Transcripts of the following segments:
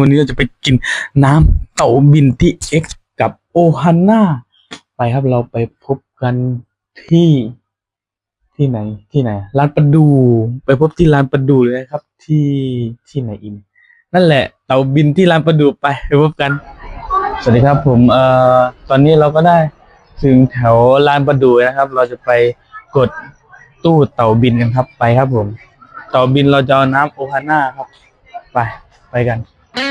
วันนี้เราจะไปกินน้ำเต่าบินที่ X กับโอฮันน่าไปครับเราไปพบกันที่ที่ไหนที่ไหนร้านประดู ไปพบที่ร้านประดูเลยครับ ที่ที่ไหนอิน นั่นแหละ เต่าบินที่ร้านประดูไปไปพบกัน สวัสดีครับ ผมเอ่อตอนนี้เราก็ได้ถึงแถวลานประดูนะครับ เราจะไปกดตู้เต่าบินกันครับไปครับผม เต่าบินเราจะเอาน้ำโอฮาน่าครับ ไปไปกัน นี่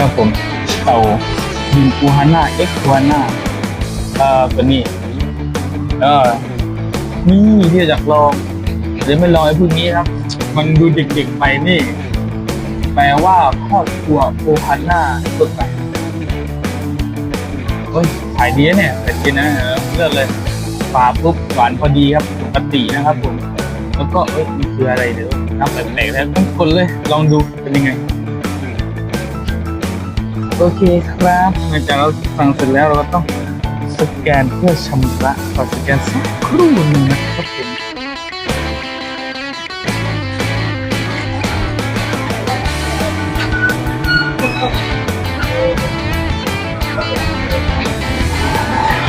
ครับผมเต่าบินอูฮาน่าเอ็กอูฮาน่าเอ่อตัวนี้เออนี่ที่อยากลองเดี๋ยวไม่ลองไอ้พวกนี้ครับ มันดูเด็กๆไปนี่ แปลว่าครอบครัวโอฮาน่าตัวไหน เฮ้ยขายดีเนี่ยแต่กินนะเออเลือกเลยปลาปุ๊บหวานพอดีครับปกตินะครับผม แล้วก็เอ้ยมันคืออะไรเดี๋ยวน้ำแปลกๆแล้วต้องคนเลยลองดูเป็นยังไงโอเคครับหลังจากเราสั่งเสร็จแล้วเราก็ต้องสแกนเพื่อชำระขอสแกนสักครู่หนึงนะครับผม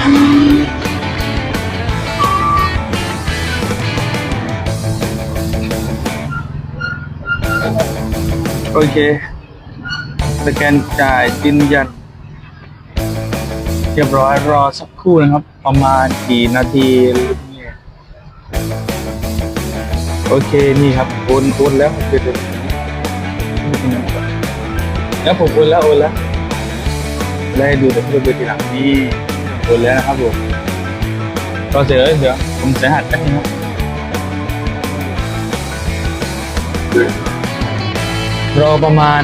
โอเค สแกนจ่ายยืนยัน เรียบร้อยรอสักครู่นะครับ ประมาณกี่นาทีเนี่ยโอเค นี่ครับโอนโอนแล้วเดี๋ยวเดี๋ยวแล้วผมโอนแล้วโอนแล้วได้ดูแต่เพื่อนดูทีหลังนี่ โอนแล้วนะครับผมก็เสร็จแล้วเดี๋ยผมจะหัดแป๊บนึงครับรอประมาณ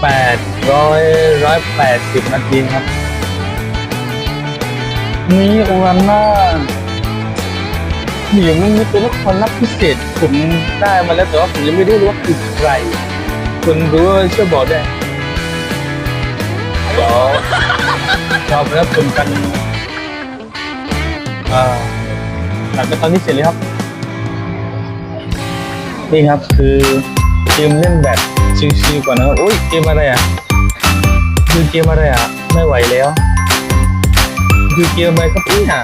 แปดร้อยร้อยแปดสิบนาทีครับ นี่โอวาน่าเดี๋ยวมันมีเป็นความลับพิเศษผมได้มาแล้วแต่ว่าผมยังไม่รู้ว่าคือใครคุณรู้ช่วยบอกได้ เดี๋ยวเราไปรับชมกันอ่าหลังจากตอนนี้เสร็จเลยครับ นี่ครับคือเกมเล่นแบบชิวๆก่อนนะครับโอ้ยเกมอะไรอะคือเกมอะไรอะ ไม่ไหวแล้ว คือเกมอะไรครับเนี่ย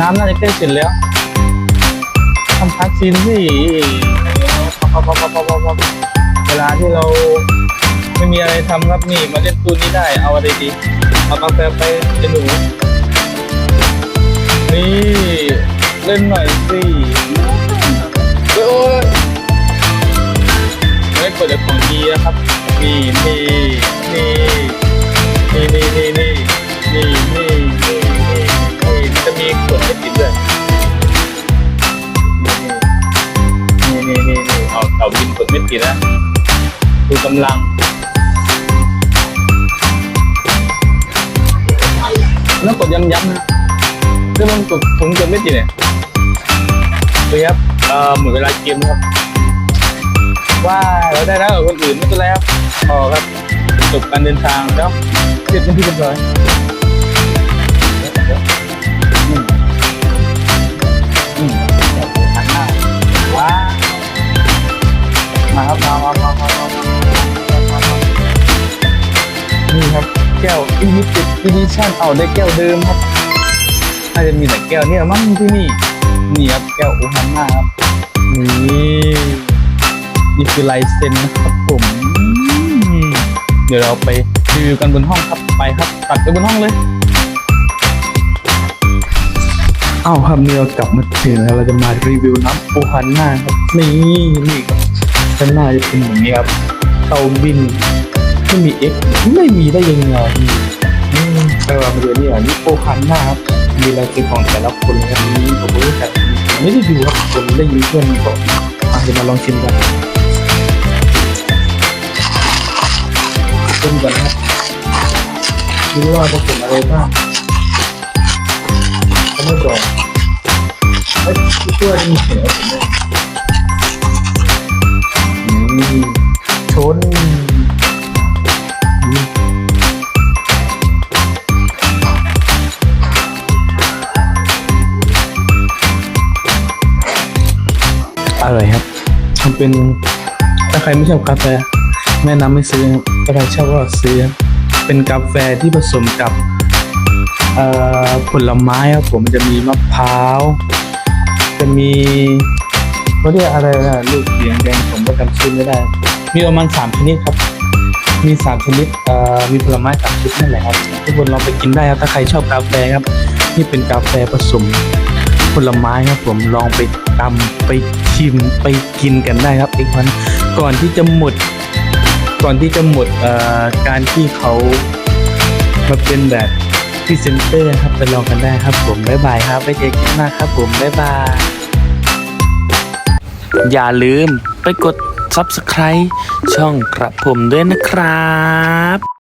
น้ำน่าจะใกล้เสร็จแล้วทำพักซีนสิเวลาที่เรา ไม่มีอะไรทำครับนี่มาเล่นตู้นี้ได้เอาอะไรดีเอากาแฟไปเจหนูนี่เล่นหน่อยสิโอ้ยไม่เปิดแต่ของดีนะครับนี่นี่นี่นี่นี่นี่นี่นี่นี่นี่นี่จะมีขวดให้ติดด้วยนี่นี่นี่นี่เอาเต่าบินขวดไม่ติดนะดูกำลัง แล้วกดย้ำๆนะคือมันกดถุงจนไม่ติดเนี่ยดูครับเอ่อหมดเวลาเกมครับว่าเราได้แล้วกับคนอื่นไม่เป็นไรครับพอครับจบการเดินทางแล้วเสร็จเป็นที่เรียบร้อยอืมอืมหันหน้าว้ามาครับมามามามามามามานี่ครับ แก้ว limited edition เอาได้แก้วเดิมครับน่าจจะมีแต่แก้วเนี่ยมั้งที่นี่นี่ครับแก้วโอฮันน่าครับนี่นี่คือลายเซ็นนะครับผมเดี๋ยวเราไปรีวิวกันบนห้องครับไปครับ ตัดไปบนห้องเลยเอ้าครับเนี่ยเรากลับมาถึงแล้วเราจะมารีวิวน้ำโอฮันน่าครับนี่นี่ครับด้านหน้าจะเป็นอย่างนี้ครับเตาบิน ไม่มีเอ็กไม่มีได้ยังไงอืมไปว่ามาดูนี่อะนี่โอฮันหน่าครับมีลายเซ็นของแต่ละคนนะครับนี่ผมไม่รู้จักไม่ได้ดูครับผมได้ยินเพื่อนบอกอะเดี๋ยวมาลองชิมกันชิมก่อนนะครับดูว่าผสมอะไรบ้างเขาไม่บอกเอ้ตัวนี้เสียงอะไรด้วย อร่อยครับทำเป็นถ้าใครไม่ชอบกาแฟ แนะนำไม่ซื้อถ้าใครชอบก็ซื้อเป็นกาแฟที่ผสมกับผลไม้ครับผมจะมีมะพร้าว จะมีเขาเรียกอะไรนะลูกเสีแดงผมก็จำชื่อไม่ได้ มีประมาณสามชนิดครับ มีสามชนิดมีผลไม้สามชนิดนั่นแหละครับทุกคนลองไปกินได้ครับถ้าใครชอบกาแฟครับนี่เป็นกาแฟผสมผลไม้ครับผมลองไป ตำไปชิมไปกินกันได้ครับเอีกวันก่อนที่จะหมด ก่อนที่จะหมดเอ่อการที่เขามาเป็นแบบพรีเซนเตอร์ครับไปลองกันได้ครับผมบ๊ายบายครับไปเจอกันหน้าครับผมบ๊ายบายอย่าลืมไปกด Subscribe ช่องกระผมด้วยนะครับ